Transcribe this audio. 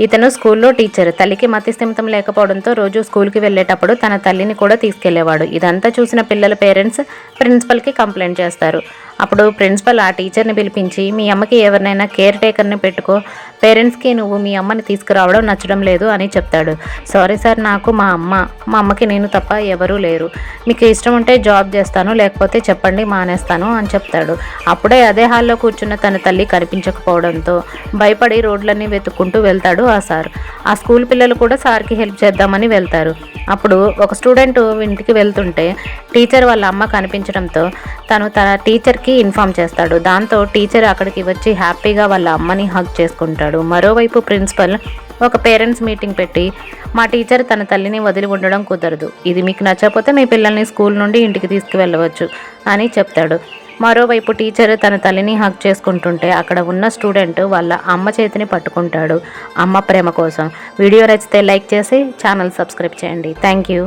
ఇతను స్కూల్లో టీచర్. తల్లికి మతిస్థిమితం లేకపోవడంతో రోజు స్కూల్కి వెళ్ళేటప్పుడు తన తల్లిని కూడా తీసుకెళ్ళేవాడు. ఇదంతా చూసిన పిల్లల పేరెంట్స్ ప్రిన్సిపల్కి కంప్లైంట్ చేస్తారు. అప్పుడు ప్రిన్సిపల్ ఆ టీచర్ని పిలిపించి మీ అమ్మకి ఎవరినైనా కేర్ టేకర్ని పెట్టుకో పేరెంట్స్కి నువ్వు మీ అమ్మని తీసుకురావడం నచ్చడం లేదు అని చెప్తాడు. సారీ సార్ నాకు మా అమ్మ మా అమ్మకి నేను తప్ప ఎవరూ లేరు. మీకు ఇష్టం ఉంటే జాబ్ చేస్తాను లేకపోతే చెప్పండి మానేస్తాను అని చెప్తాడు. అప్పుడే అదే హాల్లో కూర్చున్న తన తల్లి కనిపించకపోవడంతో భయపడి రోడ్లన్నీ వెతుక్కుంటూ వెళ్తాడు ఆ సార్. ఆ స్కూల్ పిల్లలు కూడా సార్కి హెల్ప్ చేద్దామని వెళ్తారు. అప్పుడు ఒక స్టూడెంట్ ఇంటికి వెళ్తుంటే టీచర్ వాళ్ళ అమ్మ కనిపించడంతో తను తన టీచర్కి ఇన్ఫామ్ చేస్తాడు. దాంతో టీచర్ అక్కడికి వచ్చి హ్యాపీగా వాళ్ళ అమ్మని హగ్ చేసుకుంటాడు. మరోవైపు ప్రిన్సిపల్ ఒక పేరెంట్స్ మీటింగ్ పెట్టి మా టీచర్ తన తల్లిని వదిలి ఉండడం కుదరదు. ఇది మీకు నచ్చకపోతే మీ పిల్లల్ని స్కూల్ నుండి ఇంటికి తీసుకువెళ్ళవచ్చు అని చెప్తాడు. మరోవైపు టీచర్ తన తల్లిని హక్ చేసుకుంటుంటే అక్కడ ఉన్న స్టూడెంట్ వాళ్ళ అమ్మ చేతిని పట్టుకుంటాడు. అమ్మ ప్రేమ కోసం. వీడియో నచ్చితే లైక్ చేసి ఛానల్ సబ్స్క్రైబ్ చేయండి. Thank you.